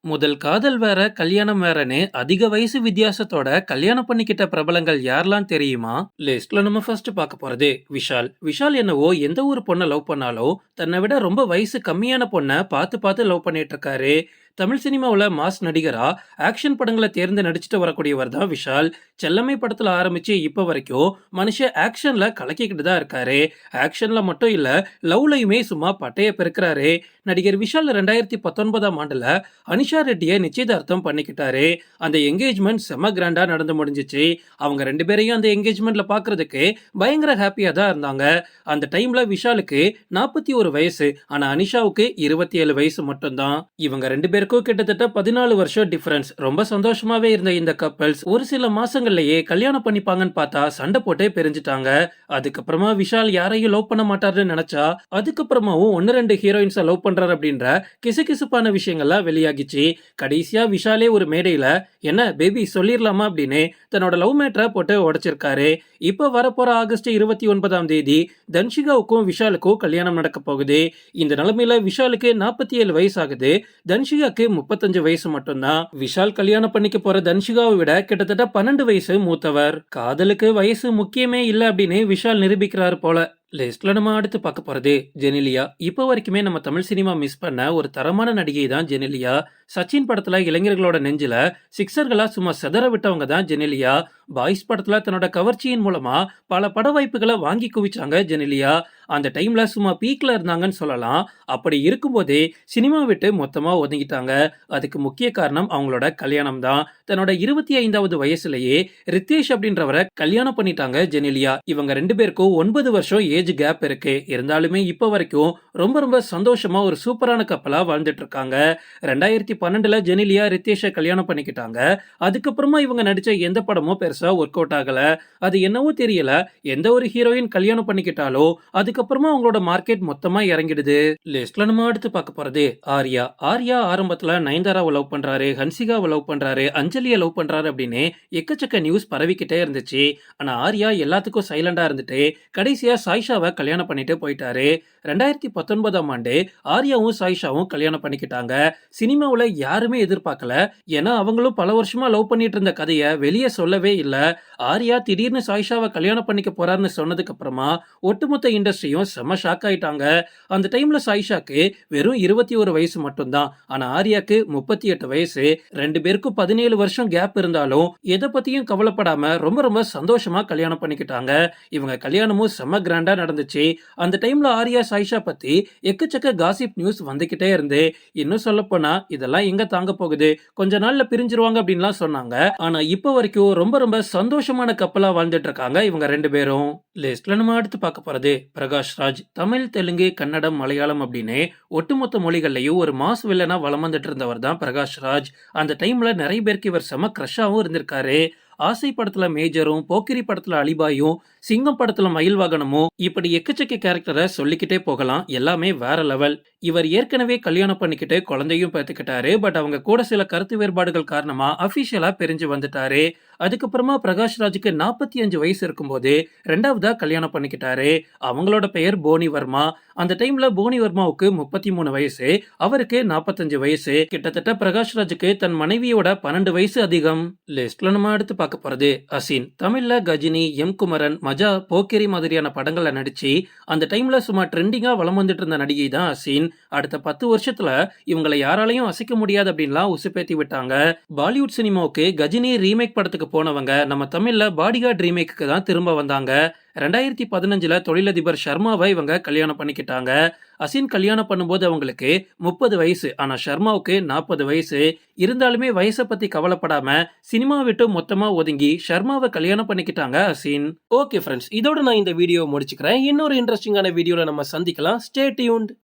முதல் காதல் வேற, கல்யாணம் வேறன்னு அதிக வயசு வித்தியாசத்தோட கல்யாணம் பண்ணிக்கிட்ட பிரபலங்கள் யாரெல்லாம் தெரியுமா? லிஸ்ட்ல நம்ம ஃபர்ஸ்ட் பார்க்க போறது விஷால். விஷால் என்னவோ எந்த ஒரு பொண்ணை லவ் பண்ணாலும், தன்னை விட ரொம்ப வயசு கம்மியான பொண்ணை பார்த்து பார்த்து லவ் பண்ணிட்டு இருக்காரு. தமிழ் சினிமாவில் மாஸ் நடிகரா ஆக்ஷன் படங்களை தேர்ந்து நடிச்சுட்டு வரக்கூடியவர் தான் விஷால். செல்லமை படத்தில் ஆரம்பிச்சு இப்போ வரைக்கும் மனுஷன் ஆக்ஷனில் கலக்கிக்கிட்டு தான் இருக்காரு. ஆக்ஷனில் மட்டும் இல்லை லவ்லையுமே சும்மா பட்டைய பெருக்கிறாரு. நடிகர் விஷால் ரெண்டாயிரத்தி பத்தொன்பதாம் ஆண்டில் அனிஷா ரெட்டியை நிச்சயதார்த்தம் பண்ணிக்கிட்டாரு. அந்த என்கேஜ்மெண்ட் செம கிராண்டாக நடந்து முடிஞ்சிச்சு. அவங்க ரெண்டு பேரையும் அந்த என்கேஜ்மெண்ட்டில் பார்க்கறதுக்கு பயங்கர ஹாப்பியாக தான் இருந்தாங்க. அந்த டைமில் விஷாலுக்கு நாற்பத்தி ஒரு வயசு. ஆனால் அனிஷாவுக்கு இருபத்தி ஏழு வயசு மட்டும்தான். இவங்க ரெண்டு பேருக்கும் கிட்டத்தட்ட பதினாலு வருஷம் டிஃபரன்ஸ். ரொம்ப சந்தோஷமாவே இருந்த இந்த கப்பல்ஸ் ஒரு சில மாசங்கள்லயே கல்யாணம் பண்ணிப்பாங்கன்னு பார்த்தா சண்டை போட்டே பிரிஞ்சுட்டாங்க. அதுக்கப்புறமா விஷால் யாரையும் லவ் பண்ண மாட்டாருன்னு நினைச்சா, அதுக்கப்புறமாவும் ஒன்னு ரெண்டு ஹீரோயின்ஸை லவ் பண்றாரு அப்படின்ற கிசுகிசுப்பான விஷயங்கள்லாம் வெளியாகிச்சு. கடைசியா விஷாலே ஒரு மேடையில என்ன பேபி சொல்லிடலாமா அப்படின்னு தன்னோட லவ் மேட்டரை போட்டு உடைச்சிருக்காரு. இப்ப வரப்போற ஆகஸ்ட் இருபத்தி ஒன்பதாம் தேதி தன்ஷிகாவுக்கும் விஷாலுக்கும் கல்யாணம் நடக்க போகுது. இந்த நிலைமையில விஷாலுக்கு நாற்பத்தி ஏழு வயசு ஆகுது. தன்ஷிகாக்கு முப்பத்தஞ்சு வயசு மட்டும்தான். விஷால் கல்யாணம் பண்ணிக்க போற தன்ஷிகாவை விட கிட்டத்தட்ட பன்னெண்டு வயசு மூத்தவர். காதலுக்கு வயசு முக்கியமே இல்ல அப்படின்னு விஷால் நிரூபிக்கிறார் போல. லிஸ்ட்ல நம்ம அடுத்து பார்க்க போறது ஜெனிலியா. இப்போ வரைக்குமே நம்ம தமிழ் சினிமா மிஸ் பண்ண ஒரு தரமான நடிகை தான் ஜெனிலியா. சச்சின் படத்துல இளைஞர்களோட நெஞ்சில சிக்ஸர்களா சும்மா செதற விட்டவங்க தான் ஜெனிலியா. பாய்ஸ் படத்துல தன்னோட கவர்ச்சியின் மூலமா பல பட வாய்ப்புகளை வாங்கி குவிச்சாங்க ஜெனிலியா. அந்த டைம்ல சும்மா பீக்ல இருந்தாங்கன்னு சொல்லலாம். அப்படி இருக்கும்போதே சினிமா விட்டு மொத்தமா ஒதுங்கிட்டாங்க. அதுக்கு முக்கிய காரணம் அவங்களோட கல்யாணம் தான். தன்னோட இருபத்தி ஐந்தாவது வயசுலயே ரித்தேஷ் அப்படின்றவரை கல்யாணம் பண்ணிட்டாங்க ஜெனிலியா. இவங்க ரெண்டு பேருக்கும் ஒன்பது வருஷம் ஏஜ் கேப் இருக்கு. இருந்தாலுமே இப்போ வரைக்கும் ரொம்ப ரொம்ப சந்தோஷமா ஒரு சூப்பரான கப்பலா வாழ்ந்துட்டு இருக்காங்க. ரெண்டாயிரத்தி பன்னெண்டுல ஜெனிலியா ரித்தேஷை கல்யாணம் பண்ணிக்கிட்டாங்க. அதுக்கப்புறமா இவங்க நடிச்ச எந்த படமும் பெருசா ஒர்க் அவுட் ஆகல. அது என்னவோ தெரியல. எந்த ஒரு ஹீரோயின் கல்யாணம் பண்ணிக்கிட்டாலோ அதுக்கப்புறமா அவங்களோட மார்க்கெட் மொத்தமா இறங்கிடுது. லிஸ்ட்ல நம்ம அடுத்து பார்க்க போறது ஆர்யா. ஆர்யா ஆரம்பத்துல நயன்தாராவை லவ் பண்றாரு, ஹன்சிகாவை லவ் பண்றாரு, அஞ்சலியை லவ் பண்றாரு அப்படின்னு எக்கச்சக்க நியூஸ் பரவிக்கிட்டே இருந்துச்சு. ஆனா ஆர்யா எல்லாத்துக்கும் சைலண்டா இருந்துட்டு கடைசியா சாயிஷாவை கல்யாணம் பண்ணிட்டு போயிட்டாரு. ரெண்டாயிரத்தி பத்தொன்பதாம் ஆண்டு ஆர்யாவும் சாயிஷாவும் கல்யாணம் பண்ணிக்கிட்டாங்க. சினிமாவுல யாருமே எதிர்பார்க்கல. ஏன்னா அவங்களும் பல வருஷமா லவ் பண்ணிட்டு இருந்த கதையை வெளியே சொல்லவே இல்ல. ஆர்யா திடீர்னு சாயிஷாவை கல்யாணம் பண்ணிக்க போறாருன்னு சொன்னதுக்கு அப்புறமா ஒட்டுமொத்த இண்டஸ்ட்ரியும் செம ஷாக் ஆயிட்டாங்க. அந்த டைம்ல சாயிஷாக்கு வெறும் இருபத்தி ஒரு வயசு மட்டும்தான். ஆனா ஆர்யாக்கு முப்பத்தி எட்டு வயசு. ரெண்டு பேருக்கும் பதினேழு வருஷம் கேப் இருந்தாலும் எதை பத்தியும் கவலைப்படாம ரொம்ப ரொம்ப சந்தோஷமா கல்யாணம் பண்ணிக்கிட்டாங்க. இவங்க கல்யாணமும் செம கிராண்டா நடந்துச்சு. அந்த டைம்ல ஆர்யா சாயிஷா பத்தி எக்கச்சக்க காசிப் நியூஸ் வந்துகிட்டே இருந்து இன்னும் சொல்ல போனா இதெல்லாம் எங்க தாங்க போகுது கொஞ்ச நாள்ல பிரிஞ்சிருவாங்க அப்படின்லாம் சொன்னாங்க. ஆனா இப்ப வரைக்கும் ரொம்ப ரொம்ப சந்தோஷமான கப்பலா வாழ்ந்துட்டு இருக்காங்க இவங்க ரெண்டு பேரும். லிஸ்ட்ல நம்ம அடுத்து பார்க்க போறது பிரகாஷ் ராஜ். தமிழ், தெலுங்கு, கன்னடம், மலையாளம் அப்படின்னு ஒட்டுமொத்த மொழிகள்லயும் ஒரு மாஸ் வில்லனா வளம் வந்துட்டு இருந்தவர் தான் பிரகாஷ் ராஜ். அந்த டைம்ல நிறைய பேருக்கு இவர் செம கிரஷாவும் இருந்திருக்காரு. ஆசை படத்துல மேஜரும், போக்கிரி படத்துல அலிபாயும், சிங்கம் படத்துல மயில்வாகனமும் இப்படி எக்கச்சக்க கேரக்டரை சொல்லிக்கிட்டே போகலாம். எல்லாமே வேற லெவல். இவர் ஏற்கனவே கல்யாணம் பண்ணிக்கிட்டு குழந்தையும் பார்த்துக்கிட்டாரு பட் அவங்க கூட சில கருத்து வேறுபாடுகள் காரணமா அபிஷியலா பிரிஞ்சு வந்துட்டாரு. அதுக்கப்புறமா பிரகாஷ் ராஜுக்கு நாற்பத்தி அஞ்சு வயசு இருக்கும்போது ரெண்டாவதா கல்யாணம் பண்ணிக்கிட்டாரு. அவங்களோட பெயர் போனி வர்மா. அந்த டைம்ல போனி வர்மாவுக்கு முப்பத்தி மூணு வயசு. அவருக்கு நாற்பத்தஞ்சு வயசு. கிட்டத்தட்ட பிரகாஷ் ராஜுக்கு தன் மனைவியோட பன்னெண்டு வயசு அதிகம். லிஸ்ட்ல நம்ம அடுத்து பார்க்க போறது அசின். தமிழ்ல கஜினி, எம் குமரன், மஜா, போக்கேரி மாதிரியான படங்கள்ல நடிச்சு அந்த டைம்ல சும்மா ட்ரெண்டிங்கா வளம் வந்துட்டு இருந்த நடிகை தான் அசின். அடுத்த பத்து வருஷத்துல இவங்களை யாராலையும் அசைக்க முடியாது அப்படின்லாம் உசுப்பேத்தி விட்டாங்க. பாலிவுட் சினிமாவுக்கு கஜினி ரீமேக் படத்துக்கு போனவங்க நம்ம தமிழில் பாடிகார்ட் ரீமேக்கு தான் திரும்ப வந்தாங்க. ரெண்டாயிரத்தி பதினஞ்சில் தொழிலதிபர் ஷர்மாவை இவங்க கல்யாணம் பண்ணிக்கிட்டாங்க. அசின் கல்யாணம் பண்ணும்போது அவங்களுக்கு முப்பது வயசு. ஆனால் ஷர்மாவுக்கு நாற்பது வயசு. இருந்தாலுமே வயசை பற்றி கவலைப்படாமல் சினிமா விட்டு மொத்தமாக ஒதுங்கி ஷர்மாவை கல்யாணம் பண்ணிக்கிட்டாங்க அசின். ஓகே ஃப்ரெண்ட்ஸ் இதோட நான் இந்த வீடியோ முடிச்சுக்கிறேன். இன்னொரு இன்ட்ரெஸ்டிங்கான வீடியோவில் நம்ம சந்திக்கலாம். Stay tuned.